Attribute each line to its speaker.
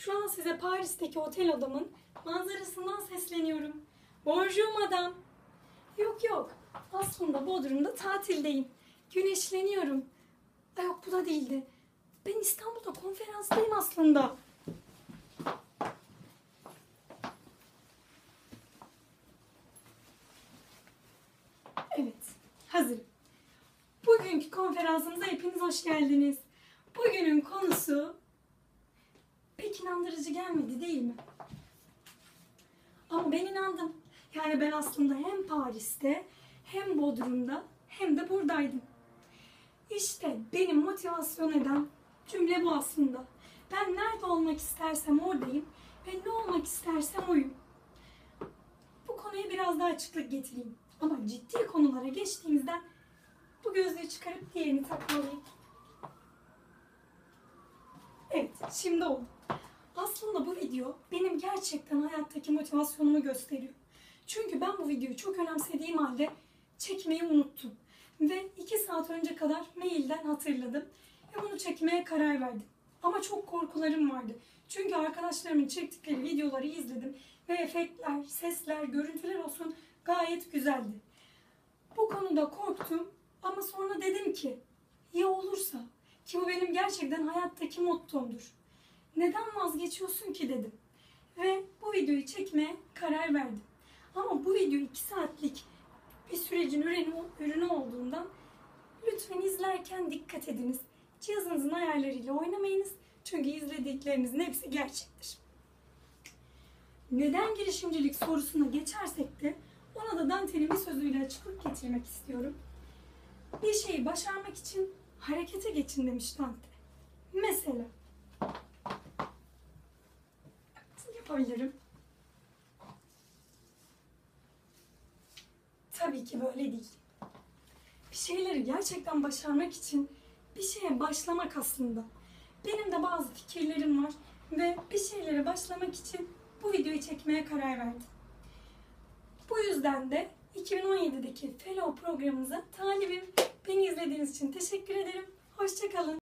Speaker 1: Şu an size Paris'teki otel odamın manzarasından sesleniyorum. Bonjour madame. Yok yok. Aslında Bodrum'da tatildeyim. Güneşleniyorum. Ay yok bu da değildi. Ben İstanbul'da konferanstayım aslında. Evet, hazırım. Bugünkü konferansımıza hepiniz hoş geldiniz. Bugünün konusu pek inandırıcı gelmedi değil mi? Ama ben inandım. Yani ben aslında hem Paris'te hem Bodrum'da hem de buradaydım. İşte benim motivasyon eden cümle bu aslında. Ben nerede olmak istersem oradayım ve ne olmak istersem oyum. Bu konuya biraz daha açıklık getireyim. Ama ciddi konulara geçtiğimizden bu gözlüğü çıkarıp diğerini takmalıyım. Evet, şimdi oldu. Aslında bu video benim gerçekten hayattaki motivasyonumu gösteriyor. Çünkü ben bu videoyu çok önemsediğim halde çekmeyi unuttum. Ve iki saat önce kadar mailden hatırladım ve bunu çekmeye karar verdim. Ama çok korkularım vardı. Çünkü arkadaşlarımın çektikleri videoları izledim ve efektler, sesler, görüntüler olsun gayet güzeldi. Bu konuda korktum ama sonra dedim ki ya olursa ki bu benim gerçekten hayattaki mottomdur. Neden vazgeçiyorsun ki dedim. Ve bu videoyu çekmeye karar verdim. Ama bu video 2 saatlik bir sürecin ürünü, ürünü olduğundan lütfen izlerken dikkat ediniz. Cihazınızın ayarlarıyla oynamayınız. Çünkü izlediklerinizin hepsi gerçektir. Neden girişimcilik sorusuna geçersek de ona da Dante'nin bir sözüyle açıklık getirmek istiyorum. Bir şeyi başarmak için harekete geçin demiş Dante. Mesela yapabilirim. Tabii ki böyle değil. Bir şeyleri gerçekten başarmak için bir şeye başlamak aslında. Benim de bazı fikirlerim var ve bir şeylere başlamak için bu videoyu çekmeye karar verdim. Bu yüzden de 2017'deki Fellow programımıza talibim. Beni izlediğiniz için teşekkür ederim. Hoşçakalın.